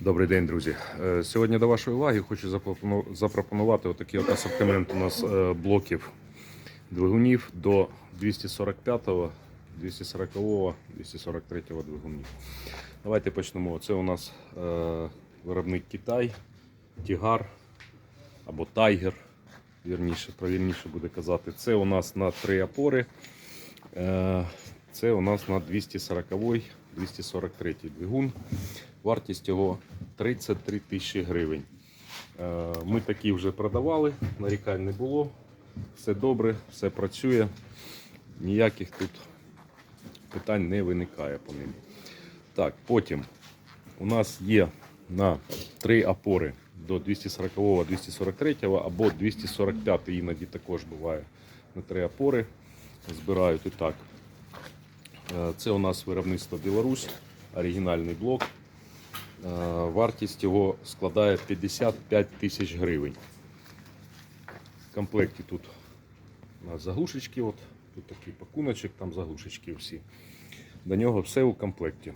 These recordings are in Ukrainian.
Добрий день, друзі. Е, Сьогодні до вашої уваги хочу запропонувати отакий от асортимент у нас е, блоків двигунів до 245-го, 240-го, 243-го двигунів. Давайте почнемо. Це у нас е, виробник Китай, Тігар або Тайгер, вірніше, правильніше буде казати. Це у нас на три опори. Це у нас на 240-й, 243 двигун. Вартість його 33 тисячі гривень. Е, Ми такі вже продавали, нарікань не було. Все добре, все працює. Ніяких тут питань не виникає по ним. Так, потім у нас є на три опори до 240, го 243 або 245 іноді також буває на три опори. Збирають і так. Е, Це у нас виробництво Білорусь, оригінальний блок. Е, Вартість його складає 55 тисяч гривень. В комплекті тут у нас заглушечки, от, тут такий пакуночок, там заглушечки всі. До нього все у комплекті.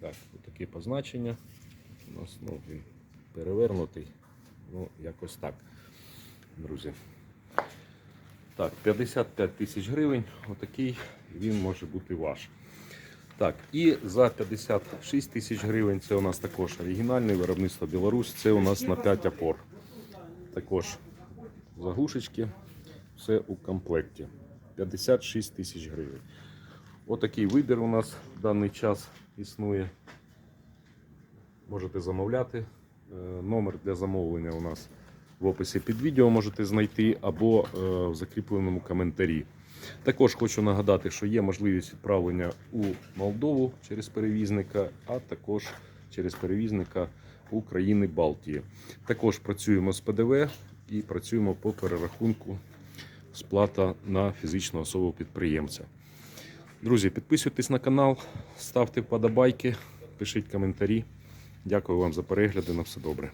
Так, от такі позначення. У нас ну, він перевернутий. Ну, якось так, друзі. Так, 55 тисяч гривень. Отакий він може бути ваш. Так, і за 56 тисяч гривень це у нас також оригінальний виробництво Білорусь. Це у нас на 5 опор. Також заглушечки, все у комплекті. 56 тисяч гривень. Отакий вибір у нас в даний час існує. Можете замовляти. Е, Номер для замовлення у нас в описі під відео можете знайти або е, в закріпленому коментарі. Також хочу нагадати, що є можливість відправлення у Молдову через перевізника, а також через перевізника у країни Балтії. Також працюємо з ПДВ і працюємо по перерахунку сплата на фізичну особу підприємця. Друзі, підписуйтесь на канал, ставте вподобайки, пишіть коментарі. Дякую вам за перегляди. На все добре.